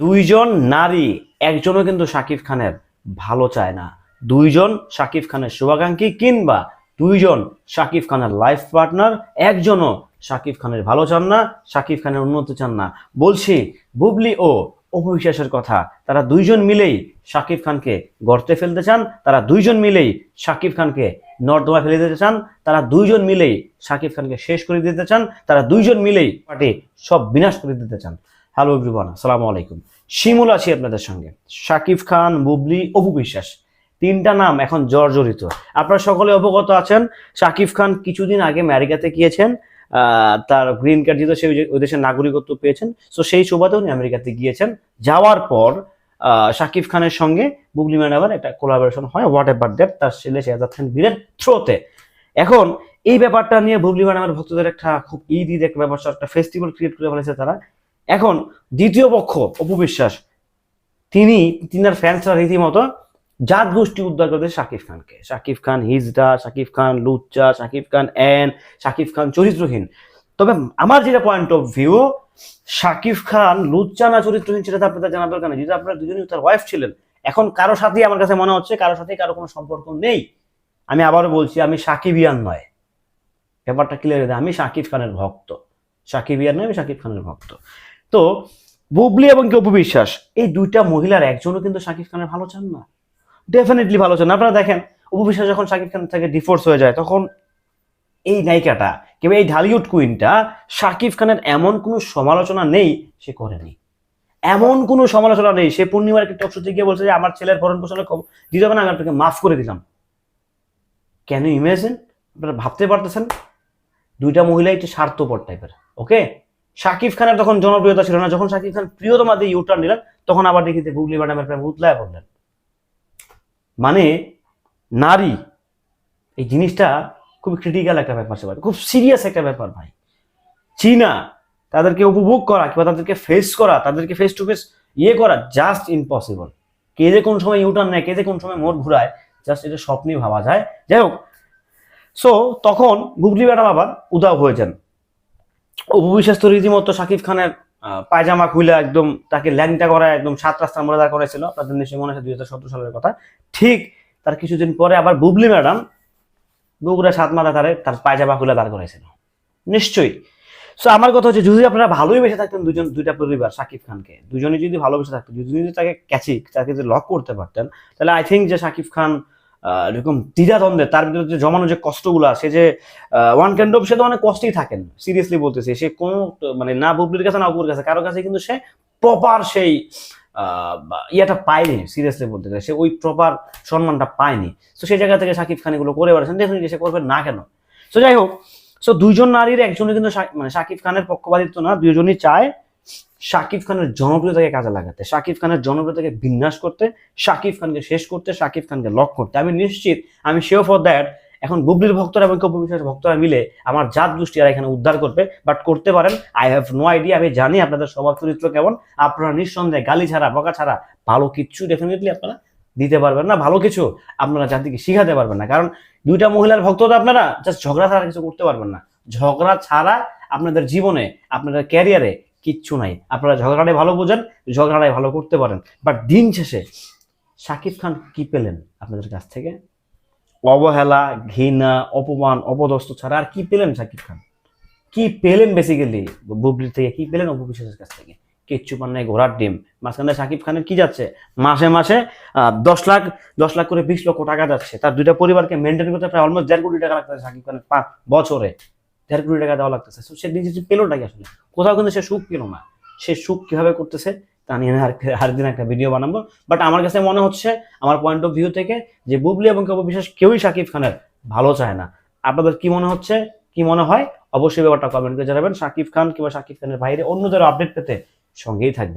দুইজন নারী, একজনও কিন্তু শাকিব খানের ভালো চায় না। দুইজন শাকিব খানের শুভাকাঙ্ক্ষী কিংবা দুইজন শাকিব খানের লাইফ পার্টনার, একজনও শাকিব খানের ভালো চান না, শাকিব খানের উন্নতি চান না। বলছি, বুবলি ও অপবিশ্বাসের কথা, তারা দুইজন মিলেই শাকিব খানকে গর্তে ফেলতে চান, তারা দুইজন মিলেই শাকিব খানকে নর্দমা ফেলে দিতে চান, তারা দুইজন মিলেই শাকিব খানকে শেষ করে দিতে চান, তারা দুইজন মিলেই পার্টি সব বিনাশ করে দিতে চান। হ্যালো এভরিওয়ান আসসালামু আলাইকুম শিমুল আছি আপনাদের সঙ্গে। শাকিব খান, বুবলি, অপু বিশ্বাস। তিনটা নাম এখন জর্জরিত। আপনারা সকলে অবগত আছেন, শাকিব খান কিছুদিন আগে আমেরিকাতে গিয়েছেন। তার গ্রিন কার্ড যেহেতু সেই ওই দেশের নাগরিকত্ব পেয়েছেন। তো সেই সুবাদে উনি আমেরিকাতে গিয়েছেন। যাওয়ার পর শাকিব খানের সঙ্গে বুবলি ম্যাডামের একটা কোলাবোরেশন হয় হোয়াট এভার দ্যাট তার ছেলে শেহজাদ খান বীরের থ্রোতে। এখন, এই ব্যাপারটা নিয়ে বুবলি ম্যাডামের ভক্তদের একটা খুব ঈদ ঈদ একটা ব্যাপার, একটা ফেস্টিভ্যাল ক্রিয়েট করে ফেলেছে তারা। এখন দ্বিতীয় পক্ষ, অপু বিশ্বাস, তিনি তিনার ফ্যান্সরা রীতিমতো জাত গোষ্ঠী উদ্ধার করতে শাকিব খানকে। শাকিব খান হিজড়া, শাকিব খান লুচ্চা, শাকিব খান এন শাকিব খান চরিত্রহীন। তবে আমার যেটা point of view Shakib Khan লুচ্চা না চরিত্রহীন সেটা আপনাদের জানা দরকার নেই। যেহেতু আপনারা দুজনেই তার ওয়াইফ ছিলেন, এখন কারও সাথেই আমার কাছে মনে হচ্ছে কারও সাথেই কারও কোনো সম্পর্ক নেই। আমি আবারও বলছি, আমি সাকিবিয়ান নয়। ব্যাপারটা ক্লিয়ার আমি শাকিব খানের ভক্ত। সাকিবিয়ান নয়, আমি শাকিব খানের ভক্ত। তো বুবলি এবং অপু বিশ্বাস, এই দুইটা মহিলার একজনও কিন্তু শাকিব খানের ভালো চান না। ডেফিনেটলি ভালো চান আপনারা দেখেন, অপু বিশ্বাস যখন শাকিব খান থেকে ডিফোর্স হয়ে যায়, তখন এই নায়িকাটা, কিংবা এই ঢালিউড কুইনটা শাকিব খানের এমন কোনো সমালোচনা নেই সে করেনি। এমন কোনো সমালোচনা নেই। সে পূর্ণিমার একটা টক শোতে গিয়ে বলছে যে, আমার ছেলের ভরণ পোষণের খবর দিতে হবে না, আমি আপনাকে মাফ করে দিলাম। কেন ইমেজিন আপনারা ভাবতে পারতেছেন? দুইটা মহিলা একটু স্বার্থপর টাইপের ওকে শাকিব খানের তখন জনপ্রিয়তা ছিল না। যখন শাকিব খান প্রিয়তমা দিয়ে ইউটার্ন নিলেন, তখন আবার দেখিতে বুবলি ম্যাডামের প্রেম উতলায় পড়লেন। মানে নারী, এই জিনিসটা খুব ক্রিটিক্যাল একটা ব্যাপার সেবার খুব সিরিয়াস একটা ব্যাপার ভাই। চীনা, তাদেরকে উপভোগ করা কিংবা তাদেরকে ফেস করা, তাদেরকে ফেস টু ফেস ইয়ে করা জাস্ট ইম্পসিবল কে যে কোন সময় ইউটার্ন নেয়, কে যে কোন সময় মোড় ঘুরায় জাস্ট এটা স্বপ্নেই ভাবা যায়। যাই হোক সো তখন বুবলি ম্যাডাম আবার উদাও হয়ে যান অপবিশ্বাস তো রীতিমতো শাকিব খানের পায়জামা খুলে একদম তাকে ল্যাংটা করা একদম সাত রাস্তার মোড়ে দাঁড় করেছিল। আপনাদের নিশ্চয়ই মনে আছে দুই হাজার সতেরো সালের কথা। ঠিক তার কিছুদিন পরে আবার বুবলি ম্যাডাম বগুড়া সাত মাথা তারে তার পায়জামা খুলে দাঁড় করেছিল নিশ্চয়ই। সো আমার কথা হচ্ছে, যদি আপনারা ভালোই বেসে থাকতেন দুজন, দুইটা পরিবার শাকিব খানকে দুজনে যদি ভালোবেসে থাকতেন দুজনে যদি তাকে ক্যাচি তাকে যদি লক করতে পারতেন, তাহলে আই থিঙ্ক যে শাকিব খান এরকম দ্বিধাদ্বন্দ্বে, তার ভিতরে যে জমানো যে কষ্টগুলো, সে যে ওয়ান কাইন্ড অফ সে তো অনেক কষ্টেই থাকেন সিরিয়াসলি বলতেছে। সে কোনো মানে না বুবলির কাছে, না অপুর কাছে, কারও কাছে কিন্তু সে প্রপার সেই ইয়েটা পায়নি সিরিয়াসলি বলতে গেলে। সে ওই প্রপার সম্মানটা পায়নি। তো সেই জায়গা থেকে শাকিব খান এগুলো করে বেড়াচ্ছেন। ডেফিনেটলি সে করবে না কেন? তো যাই হোক। সো দুইজন নারীর, একজনই কিন্তু মানে শাকিব খানের পক্ষপাতিত্ব না, দুইজনই চায় শাকিব খানের জনপ্রিয়তাকে কাজে লাগাতে, শাকিব খানের জনপ্রিয়তাকে বিন্যাস করতে, শাকিব খানকে শেষ করতে, শাকিব খানকে লক করতে। আমি নিশ্চিত, আমি শিও ফর দ্যাট এখন বুবলির ভক্তরা এবং কপবিশ্বাস ভক্তরা মিলে আমার জাত গোষ্ঠী আর এখানে উদ্ধার করবে বাট করতে পারেন। আই হ্যাভ নো আইডিয়া আমি জানি আপনাদের স্বভাব চরিত্র কেমন। আপনারা নিঃসন্দেহে গালি ছাড়া, বকা ছাড়া ভালো কিচ্ছু ডেফিনেটলি আপনারা দিতে পারবেন না, ভালো কিছু আপনারা জাতিকে শিখাতে পারবেন না। কারণ দুইটা মহিলার ভক্ত তো আপনারা জাস্ট ঝগড়া ছাড়া কিছু করতে পারবেন না। ঝগড়া ছাড়া আপনাদের জীবনে, আপনাদের ক্যারিয়ারে কিচ্ছু নাই। আপনারা ঝগড়াটাই ভালো বোঝেন, ঝগড়াটাই ভালো করতে পারেন। বাট দিন শেষে শাকিব খান কি পেলেন আপনাদের কাছ থেকে? অবহেলা, ঘৃণা, অপমান, অপদস্থ ছাড়া আর কি পেলেন শাকিব খান? কি পেলেন বেসিক্যালি বুবলির থেকে? কি পেলেন অপু বিশ্বাসের কাছ থেকে? কিচ্ছু পান নাই, ঘোড়ার ডিম। মাঝখানে শাকিব খানের কি যাচ্ছে? মাসে মাসে দশ লাখ দশ লাখ করে বিশ লক্ষ টাকা যাচ্ছে। তার দুইটা পরিবারকে মেনটেন করতে প্রায় অলমোস্ট দেড় কোটি টাকা লাগতেছে শাকিব খানের পাঁচ বছরে। দেড় কোটি টাকা দেওয়া লাগতেছে। সে নিজে পেল নাকি আসলে। কোথাও কিন্তু সে সুখ পেল না। সে সুখ কীভাবে করতেছে, তা নিয়ে আমি আর দিন একটা ভিডিও বানাবো। বাট আমার কাছে মনে হচ্ছে, আমার পয়েন্ট অফ ভিউ থেকে, যে বুবলি এবং কাবু বিশ্বাস কেউই শাকিব খানের ভালো চায় না। আপনাদের কি মনে হচ্ছে? কি মনে হয়? অবশ্যই ব্যাপারটা কমেন্ট করে জানাবেন। শাকিব খান কিংবা শাকিব খানের বাইরে অন্যদের আপডেট পেতে সঙ্গেই থাকবেন।